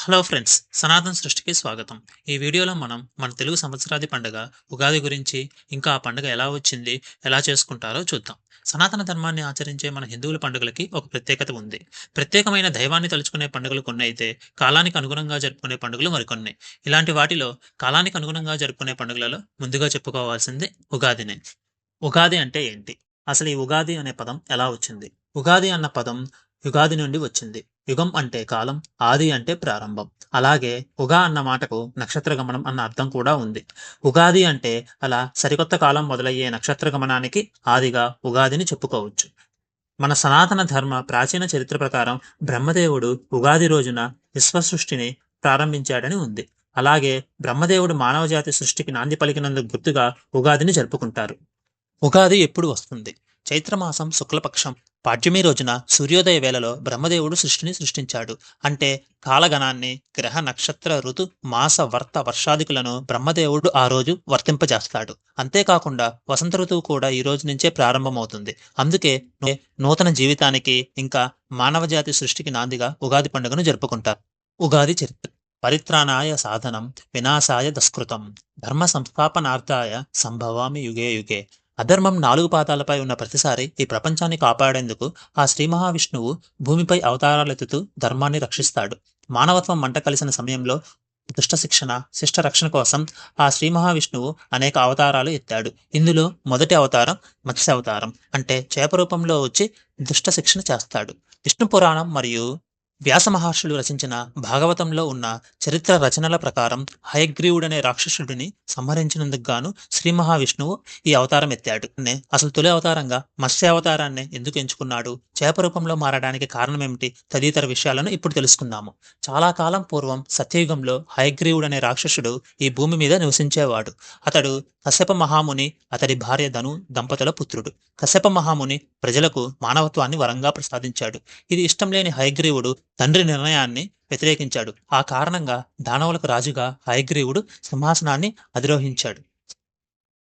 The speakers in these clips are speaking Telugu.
హలో ఫ్రెండ్స్ సనాతన సృష్టికి స్వాగతం. ఈ వీడియోలో మనం మన తెలుగు సంవత్సరాది పండుగ ఉగాది గురించి ఇంకా ఆ పండుగ ఎలా వచ్చింది ఎలా చేసుకుంటారో చూద్దాం. సనాతన ధర్మాన్ని ఆచరించే మన హిందువుల పండుగలకి ఒక ప్రత్యేకత ఉంది. ప్రత్యేకమైన దైవాన్ని తలుచుకునే పండుగలు కొన్ని అయితే కాలానికి అనుగుణంగా జరుపుకునే పండుగలు మరికొన్ని. ఇలాంటి వాటిలో కాలానికి అనుగుణంగా జరుపుకునే పండుగలలో ముందుగా చెప్పుకోవాల్సింది ఉగాదినే. ఉగాది అంటే ఏంటి? అసలు ఈ ఉగాది అనే పదం ఎలా వచ్చింది? ఉగాది అన్న పదం యుగాది నుండి వచ్చింది. యుగం అంటే కాలం ఆది అంటే ప్రారంభం. అలాగే ఉగా అన్న మాటకు నక్షత్ర గమనం అన్న అర్థం కూడా ఉంది. ఉగాది అంటే అలా సరికొత్త కాలం మొదలయ్యే నక్షత్ర గమనానికి ఆదిగా ఉగాదిని చెప్పుకోవచ్చు. మన సనాతన ధర్మ ప్రాచీన చరిత్ర ప్రకారం బ్రహ్మదేవుడు ఉగాది రోజున విశ్వ సృష్టిని ప్రారంభించాడని ఉంది. అలాగే బ్రహ్మదేవుడు మానవజాతి సృష్టికి నాంది పలికినందుకు గుర్తుగా ఉగాదిని జరుపుకుంటారు. ఉగాది ఎప్పుడు వస్తుంది? చైత్రమాసం శుక్లపక్షం పాడ్యమి రోజున సూర్యోదయ వేళలో బ్రహ్మదేవుడు సృష్టిని సృష్టించాడు. అంటే కాలగణాన్ని గ్రహ నక్షత్ర ఋతు మాస వర్త వర్షాదికులను బ్రహ్మదేవుడు ఆ రోజు వర్తింపజేస్తాడు. అంతేకాకుండా వసంత ఋతువు కూడా ఈ రోజు నుంచే ప్రారంభమవుతుంది. అందుకే నూతన జీవితానికి ఇంకా మానవజాతి సృష్టికి నాందిగా ఉగాది పండుగను జరుపుకుంటారు. ఉగాది చరిత్ర. పరిత్రాణాయ సాధనం వినాశాయ దస్కృతం. ధర్మ సంస్థాపనార్థాయ సంభవామి యుగే యుగే. అధర్మం నాలుగు పాదాలపై ఉన్న ప్రతిసారి ఈ ప్రపంచాన్ని కాపాడేందుకు ఆ శ్రీ మహావిష్ణువు భూమిపై అవతారాలెత్తుతూ ధర్మాన్ని రక్షిస్తాడు. మానవత్వం మంట కలిసిన సమయంలో దుష్ట శిక్షణ శిష్ట రక్షణ కోసం ఆ శ్రీ మహావిష్ణువు అనేక అవతారాలు ఎత్తాడు. ఇందులో మొదటి అవతారం మత్స్య అవతారం అంటే చేప రూపంలో వచ్చి దుష్ట శిక్షణ చేస్తాడు. విష్ణు పురాణం మరియు వ్యాస మహర్షులు రచించిన భాగవతంలో ఉన్న చరిత్ర రచనల ప్రకారం హయగ్రీవుడనే రాక్షసుడిని సంహరించినందుకు గాను శ్రీ మహావిష్ణువు ఈ అవతారం ఎత్తాడు. నే అసలు తొలి అవతారంగా మత్స్య అవతారాన్ని ఎందుకు ఎంచుకున్నాడు? చేప రూపంలో మారడానికి కారణం ఏమిటి తదితర విషయాలను ఇప్పుడు తెలుసుకుందాము. చాలా కాలం పూర్వం సత్యయుగంలో హయగ్రీవుడనే రాక్షసుడు ఈ భూమి మీద నివసించేవాడు. అతడు కశ్యప మహాముని అతడి భార్య ధను దంపతుల పుత్రుడు. కశ్యప మహాముని ప్రజలకు మానవత్వాన్ని వరంగా ప్రసాదించాడు. ఇది ఇష్టం లేని హయగ్రీవుడు తండ్రి నిర్ణయాన్ని వ్యతిరేకించాడు. ఆ కారణంగా దానవులకు రాజుగా హయగ్రీవుడు సింహాసనాన్ని అధిరోహించాడు.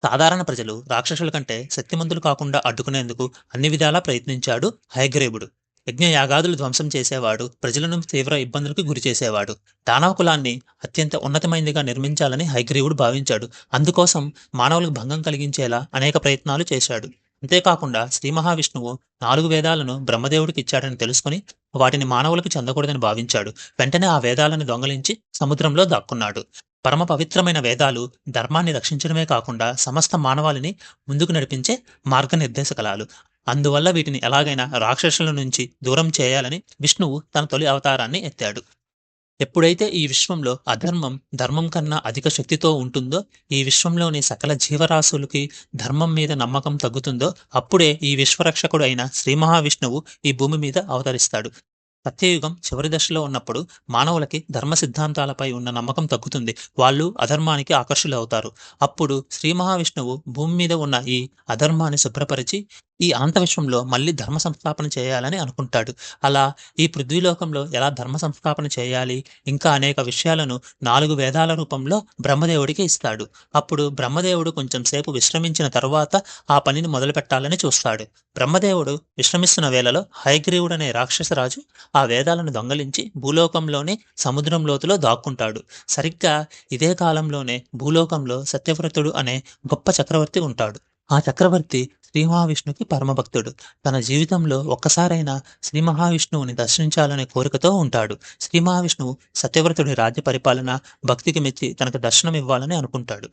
సాధారణ ప్రజలు రాక్షసుల కంటే శక్తిమంతులు కాకుండా అడ్డుకునేందుకు అన్ని విధాలా ప్రయత్నించాడు హయగ్రీవుడు. యజ్ఞయాగాదులు ధ్వంసం చేసేవాడు ప్రజలను తీవ్ర ఇబ్బందులకు గురి చేసేవాడు. దానవ కులాన్ని అత్యంత ఉన్నతమైనదిగా నిర్మించాలని హయగ్రీవుడు భావించాడు. అందుకోసం మానవులకు భంగం కలిగించేలా అనేక ప్రయత్నాలు చేశాడు. అంతేకాకుండా శ్రీ మహావిష్ణువు నాలుగు వేదాలను బ్రహ్మదేవుడికి ఇచ్చాడని తెలుసుకుని వాటిని మానవులకు చెందకూడదని భావించాడు. వెంటనే ఆ వేదాలను దొంగలించి సముద్రంలో దాక్కున్నాడు. పరమ పవిత్రమైన వేదాలు ధర్మాన్ని రక్షించడమే కాకుండా సమస్త మానవాళిని ముందుకు నడిపించే మార్గనిర్దేశకలాలు అందువల్ల వీటిని ఎలాగైనా రాక్షసుల నుంచి దూరం చేయాలని విష్ణువు తన తొలి అవతారాన్ని ఎత్తాడు. ఎప్పుడైతే ఈ విశ్వంలో అధర్మం ధర్మం కన్నా అధిక శక్తితో ఉంటుందో ఈ విశ్వంలోని సకల జీవరాశులకి ధర్మం మీద నమ్మకం తగ్గుతుందో అప్పుడే ఈ విశ్వరక్షకుడు అయిన శ్రీ మహావిష్ణువు ఈ భూమి మీద అవతరిస్తాడు. సత్యయుగం చివరి దశలో ఉన్నప్పుడు మానవులకి ధర్మ సిద్ధాంతాలపై ఉన్న నమ్మకం తగ్గుతుంది. వాళ్ళు అధర్మానికి ఆకర్షులవుతారు. అప్పుడు శ్రీ మహావిష్ణువు భూమి మీద ఉన్న ఈ అధర్మాన్ని శుభ్రపరిచి ఈ అంతవిశ్వంలో మళ్ళీ ధర్మ సంస్థాపన చేయాలని అనుకుంటాడు. అలా ఈ పృథ్వీలోకంలో ఎలా ధర్మ సంస్థాపన చేయాలి? ఇంకా అనేక విషయాలను నాలుగు వేదాల రూపంలో బ్రహ్మదేవుడికి ఇస్తాడు. అప్పుడు బ్రహ్మదేవుడు కొంచెం సేపు విశ్రమించిన తరువాత ఆ పనిని మొదలు పెట్టాలని చూస్తాడు. బ్రహ్మదేవుడు విశ్రమిస్తున్న వేళలో అనే రాక్షసరాజు ఆ వేదాలను దొంగలించి భూలోకంలోని సముద్రం లోతులో దాక్కుంటాడు. సరిగ్గా ఇదే కాలంలోనే భూలోకంలో సత్యవ్రతుడు అనే గొప్ప చక్రవర్తి ఉంటాడు. ఆ చక్రవర్తి శ్రీ మహావిష్ణుకి పరమభక్తుడు. తన జీవితంలో ఒక్కసారైనా శ్రీ మహావిష్ణువుని దర్శించాలనే కోరికతో ఉంటాడు. శ్రీ మహావిష్ణువు సత్యవ్రతుడి రాజ్య పరిపాలన భక్తికి మెచ్చి తనకు దర్శనం ఇవ్వాలని అనుకుంటాడు.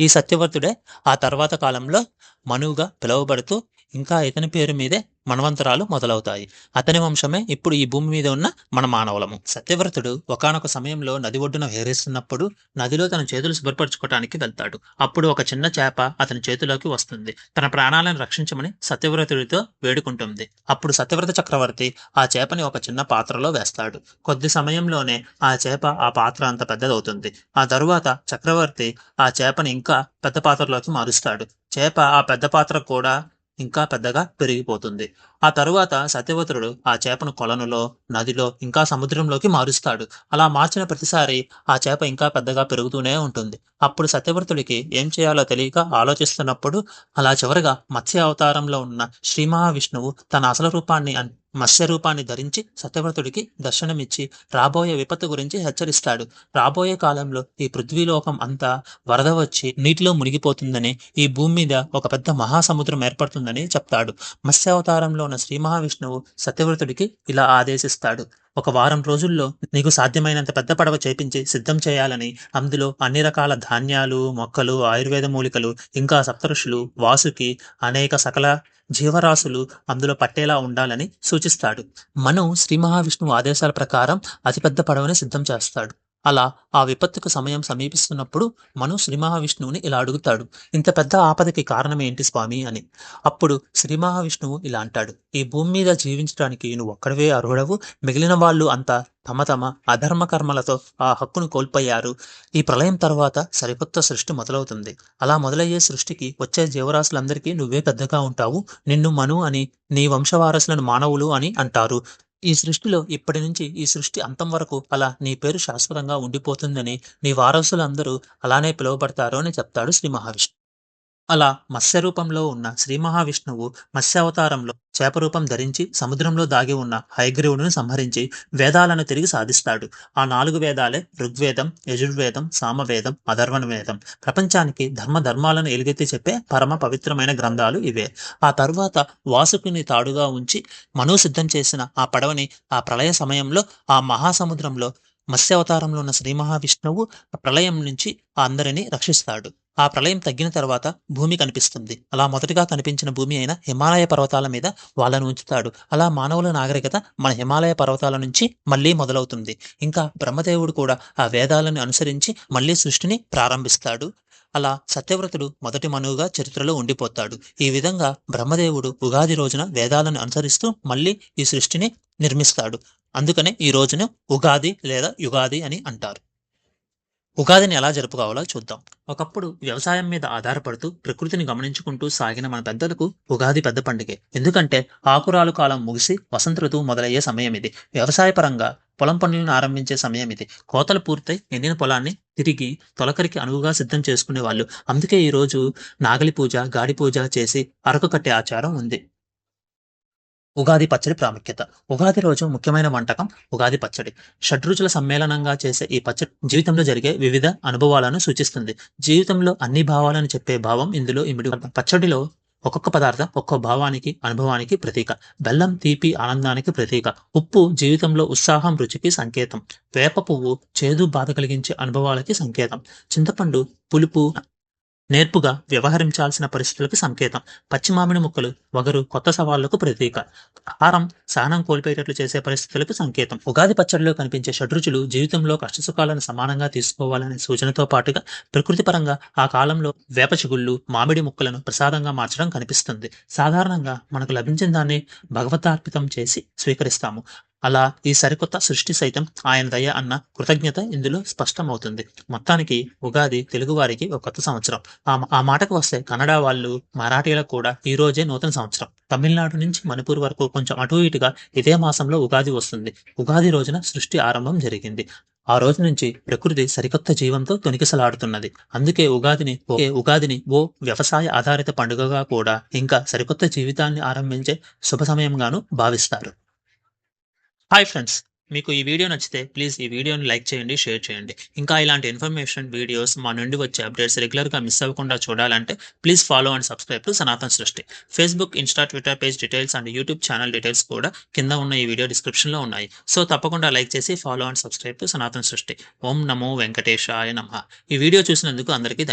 ఈ సత్యవర్తుడే ఆ తర్వాత కాలంలో మనువుగా పిలువబడుతూ ఇంకా ఇతని పేరు మీదే మనవంతరాలు మొదలవుతాయి. అతని వంశమే ఇప్పుడు ఈ భూమి మీద ఉన్న మన మానవులము. సత్యవ్రతుడు ఒకానొక సమయంలో నది ఒడ్డున విహరిస్తున్నప్పుడు నదిలో తన చేతులు శుభ్రపరచుకోవటానికి వెళ్తాడు. అప్పుడు ఒక చిన్న చేప అతని చేతిలోకి వస్తుంది. తన ప్రాణాలను రక్షించమని సత్యవ్రతుడితో వేడుకుంటుంది. అప్పుడు సత్యవ్రత చక్రవర్తి ఆ చేపని ఒక చిన్న పాత్రలో వేస్తాడు. కొద్ది సమయంలోనే ఆ చేప ఆ పాత్ర అంత పెద్దదవుతుంది. ఆ తరువాత చక్రవర్తి ఆ చేపని ఇంకా పెద్ద పాత్రలోకి మారుస్తాడు. చేప ఆ పెద్ద పాత్ర కూడా ఇంకా పెద్దగా పెరిగిపోతుంది. ఆ తరువాత సత్యవతుడు ఆ చేపను కొలనులో నదిలో ఇంకా సముద్రంలోకి మారుస్తాడు. అలా మార్చిన ప్రతిసారి ఆ చేప ఇంకా పెద్దగా పెరుగుతూనే ఉంటుంది. అప్పుడు సత్యవ్రతుడికి ఏం చేయాలో తెలియక ఆలోచిస్తున్నప్పుడు అలా చివరగా మత్స్య అవతారంలో ఉన్న శ్రీ మహావిష్ణువు తన అసలు రూపాన్ని మత్స్యరూపాన్ని మత్స్య రూపాన్ని ధరించి సత్యవ్రతుడికి దర్శనమిచ్చి రాబోయే విపత్తు గురించి హెచ్చరిస్తాడు. రాబోయే కాలంలో ఈ పృథ్వీలోకం అంతా వరద వచ్చి నీటిలో మునిగిపోతుందని ఈ భూమి మీద ఒక పెద్ద మహాసముద్రం ఏర్పడుతుందని చెప్తాడు. మత్స్యావతారంలో ఉన్న శ్రీ మహావిష్ణువు సత్యవ్రతుడికి ఇలా ఆదేశిస్తాడు. ఒక వారం రోజుల్లో నీకు సాధ్యమైనంత పెద్ద పడవ చేపించి సిద్ధం చేయాలని అందులో అన్ని రకాల ధాన్యాలు మొక్కలు ఆయుర్వేద మూలికలు ఇంకా సప్తఋషులు వాసుకి అనేక సకల జీవరాశులు అందులో పట్టేలా ఉండాలని సూచిస్తాడు. మనం శ్రీ మహావిష్ణువు ఆదేశాల ప్రకారం అతిపెద్ద పడవని సిద్ధం చేస్తాడు. అలా ఆ విపత్తుకు సమయం సమీపిస్తున్నప్పుడు మను శ్రీ మహావిష్ణువుని ఇలా అడుగుతాడు ఇంత పెద్ద ఆపదకి కారణం ఏంటి స్వామి? అని. అప్పుడు శ్రీ మహావిష్ణువు ఇలా అంటాడు ఈ భూమి మీద జీవించడానికి నువ్వు ఒక్కడవే అర్హుడవు. మిగిలిన వాళ్ళు అంతా తమ తమ అధర్మ కర్మలతో ఆ హక్కును కోల్పోయారు. ఈ ప్రళయం తర్వాత సరికొత్త సృష్టి మొదలవుతుంది. అలా మొదలయ్యే సృష్టికి వచ్చే జీవరాశులందరికీ నువ్వే పెద్దగా ఉంటావు. నిన్ను మను అని నీ వంశవారసులను మానవులు అని అంటారు. ఈ సృష్టిలో ఇప్పటి నుంచి ఈ సృష్టి అంతం వరకు అలా నీ పేరు శాశ్వతంగా ఉండిపోతుందని నీ వారసులందరూ అలానే పిలువబడతారు అని చెప్తాడు శ్రీ మహావిష్ణు. అలా మత్స్య రూపంలో ఉన్న శ్రీ మహావిష్ణువు మత్స్యావతారంలో చేప రూపం ధరించి సముద్రంలో దాగి ఉన్న హయగ్రీవుడిని సంహరించి వేదాలను తిరిగి సాధిస్తాడు. ఆ నాలుగు వేదాలే ఋగ్వేదం యజుర్వేదం సామవేదం అధర్వణ వేదం ప్రపంచానికి ధర్మ ధర్మాలను ఎలుగెత్తి చెప్పే పరమ పవిత్రమైన గ్రంథాలు ఇవే. ఆ తర్వాత వాసుకుని తాడుగా ఉంచి మనో సిద్ధం చేసిన ఆ పడవని ఆ ప్రళయ సమయంలో ఆ మహాసముద్రంలో మత్స్యావతారంలో ఉన్న శ్రీ మహావిష్ణువు ఆ ప్రళయం నుంచి ఆ అందరినీ రక్షిస్తాడు. ఆ ప్రళయం తగ్గిన తర్వాత భూమి కనిపిస్తుంది. అలా మొదటిగా కనిపించిన భూమి అయిన హిమాలయ పర్వతాల మీద వాళ్ళను ఉంచుతాడు. అలా మానవుల నాగరికత మన హిమాలయ పర్వతాల నుంచి మళ్ళీ మొదలవుతుంది. ఇంకా బ్రహ్మదేవుడు కూడా ఆ వేదాలను అనుసరించి మళ్ళీ సృష్టిని ప్రారంభిస్తాడు. అలా సత్యవ్రతుడు మొదటి మనువుగా చరిత్రలో ఉండిపోతాడు. ఈ విధంగా బ్రహ్మదేవుడు ఉగాది రోజున వేదాలను అనుసరిస్తూ మళ్ళీ ఈ సృష్టిని నిర్మిస్తాడు. అందుకనే ఈ రోజును ఉగాది లేదా యుగాది అని అంటారు. ఉగాదిని ఎలా జరుపుకోవాలో చూద్దాం. ఒకప్పుడు వ్యవసాయం మీద ఆధారపడుతూ ప్రకృతిని గమనించుకుంటూ సాగిన మన పెద్దలకు ఉగాది పెద్ద పండుగే. ఎందుకంటే ఆకురాలు కాలం ముగిసి వసంత ఋతువు మొదలయ్యే సమయం ఇది వ్యవసాయ పరంగా పొలం పనులను ఆరంభించే సమయం ఇది కోతలు పూర్తయి ఎండిన పొలాన్ని తిరిగి తొలకరికి అనువుగా సిద్ధం చేసుకునే వాళ్ళు అందుకే ఈ రోజు నాగలి పూజ గాడి పూజ చేసి అరకు కట్టే ఆచారం ఉంది. ఉగాది పచ్చడి ప్రాముఖ్యత. ఉగాది రోజు ముఖ్యమైన వంటకం ఉగాది పచ్చడి. షడ్రుచుల సమ్మేళనంగా చేసే ఈ పచ్చడి జీవితంలో జరిగే వివిధ అనుభవాలను సూచిస్తుంది. జీవితంలో అన్ని భావాలను చెప్పే భావం ఇందులో ఇమిడి పచ్చడిలో ఒక్కొక్క పదార్థం ఒక్కో భావానికి అనుభవానికి ప్రతీక. బెల్లం తీపి ఆనందానికి ప్రతీక. ఉప్పు జీవితంలో ఉత్సాహం రుచికి సంకేతం. వేప పువ్వు చేదు బాధ కలిగించే అనుభవాలకి సంకేతం. చింతపండు పులుపు నేర్పుగా వ్యవహరించాల్సిన పరిస్థితులకు సంకేతం. పచ్చి మామిడి ముక్కలు వగరు కొత్త సవాళ్ళకు ప్రతీక. ఆహారం సహనం కోల్పోయేటట్లు చేసే పరిస్థితులకు సంకేతం. ఉగాది పచ్చడిలో కనిపించే షడ్రుచులు జీవితంలో కష్టసుఖాలను సమానంగా తీసుకోవాలనే సూచనతో పాటుగా ప్రకృతి పరంగా ఆ కాలంలో వేప చిగుళ్ళు మామిడి ముక్కలను ప్రసాదంగా మార్చడం కనిపిస్తుంది. సాధారణంగా మనకు లభించిన దాన్ని భగవతార్పితం చేసి స్వీకరిస్తాము. అలా ఈ సరికొత్త సృష్టి సైతం ఆయన దయ అన్న కృతజ్ఞత ఇందులో స్పష్టమవుతుంది. మొత్తానికి ఉగాది తెలుగువారికి ఒక కొత్త సంవత్సరం. ఆ ఆ మాటకు వస్తే కన్నడ వాళ్ళు మరాఠీలకు కూడా ఈ రోజే నూతన సంవత్సరం. తమిళనాడు నుంచి మణిపూర్ వరకు కొంచెం అటు ఇటుగా ఇదే మాసంలో ఉగాది వస్తుంది. ఉగాది రోజున సృష్టి ఆరంభం జరిగింది. ఆ రోజు నుంచి ప్రకృతి సరికొత్త జీవంతో తొనికిసలాడుతున్నది అందుకే ఉగాదిని ఓ ఉగాదిని ఓ వ్యవసాయ ఆధారిత పండుగగా కూడా ఇంకా సరికొత్త జీవితాన్ని ఆరంభించే శుభ సమయంగాను భావిస్తారు. హాయ్ ఫ్రెండ్స్ మీకు ఈ వీడియో నచ్చితే ప్లీజ్ ఈ వీడియోని లైక్ చేయండి షేర్ చేయండి. ఇంకా ఇలాంటి ఇన్ఫర్మేషన్ వీడియోస్ మా నుండి వచ్చే అప్డేట్స్ రెగ్యులర్గా మిస్ అవ్వకుండా చూడాలంటే please follow and subscribe to Sanatan Srishti Facebook Insta Twitter page details and YouTube channel details కూడా కింద ఉన్న ఈ వీడియో డిస్క్రిప్షన్లో ఉన్నాయి. సో తప్పకుండా లైక్ చేసి follow and subscribe to Sanatan Srishti ఓం నమో వెంకటేశాయ నమ. ఈ వీడియో చూసినందుకు అందరికీ